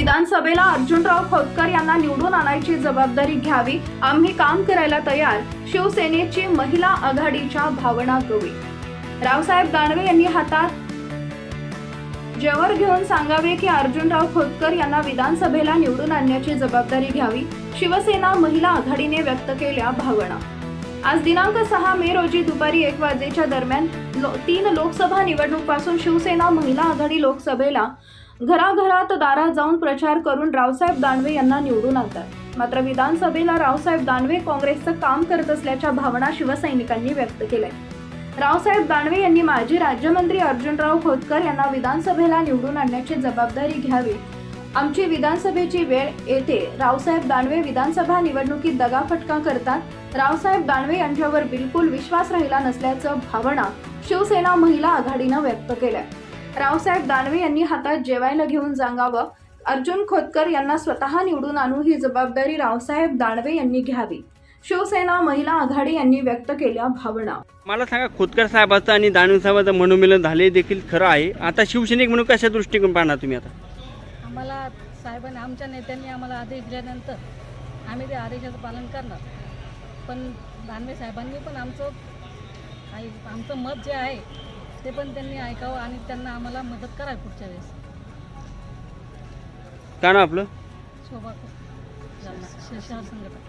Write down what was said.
विधानसभेला अर्जुनराव खोतकर यांना निवडून आणायची जबाबदारी घ्यावी. आम्ही काम करायला तयार. शिवसेनेची महिला आघाडीच्या भावना गवळी. रावसाहेब दानवे यांनी हातात जेवर घेऊन सांगावे की अर्जुनराव खोतकर यांना विधानसभेला निवडून आणण्याची जबाबदारी घ्यावी. शिवसेना महिला आघाडीने व्यक्त केल्या भावना. आज दिनांक सहा मे रोजी दुपारी एक वाजेच्या दरम्यान लो- तीन लोकसभा निवडणूकपासून शिवसेना महिला आघाडी लोकसभेला घराघरात दारात जाऊन प्रचार करून रावसाहेब दानवे यांना निवडून आणतात. मात्र विधानसभेला रावसाहेब दानवे काँग्रेसचं काम करत असल्याच्या भावना शिवसैनिकांनी व्यक्त केल्या रावसाहेब दानवे यांनी माजी राज्यमंत्री अर्जुनराव खोतकर यांना विधानसभेला निवडून आणण्याची जबाबदारी घ्यावी. आमची विधानसभेची वेळ येते. रावसाहेब दानवे विधानसभा निवडणुकीत दगाफटका करतात. रावसाहेब दानवे यांच्यावर बिलकुल विश्वास राहिला नसल्याचं भावना शिवसेना महिला आघाडीनं व्यक्त केल्या रावसाहेब दानवे यांनी हातात जेवायला घेऊन सांगावं अर्जुन खोतकर यांना स्वतः निवडून आणू ही जबाबदारी रावसाहेब दानवे यांनी घ्यावी. शिवसेना महिला आघाडी यांनी व्यक्त केल्या भावना. मला सांगा खोतकर साहेबाचं आणि दानवे साहेबाचं मनोमिलन झाले देखील खरं आहे. आता शिवसैनिक म्हणून कशा दृष्टिकोन पाहणार तुम्ही आता? आम्हाला साहेबांनी आमच्या नेत्यांनी आम्हाला आदेश दिल्यानंतर आम्ही त्या आदेशाचं पालन करणार. पण दानवे साहेबांनी पण आमचं आमचं मत जे आहे ते पण त्यांनी ऐकावं आणि त्यांना आम्हाला मदत करावी पुढच्या वेळेस. का ना आपलं? शोभा जालना शहर संघटना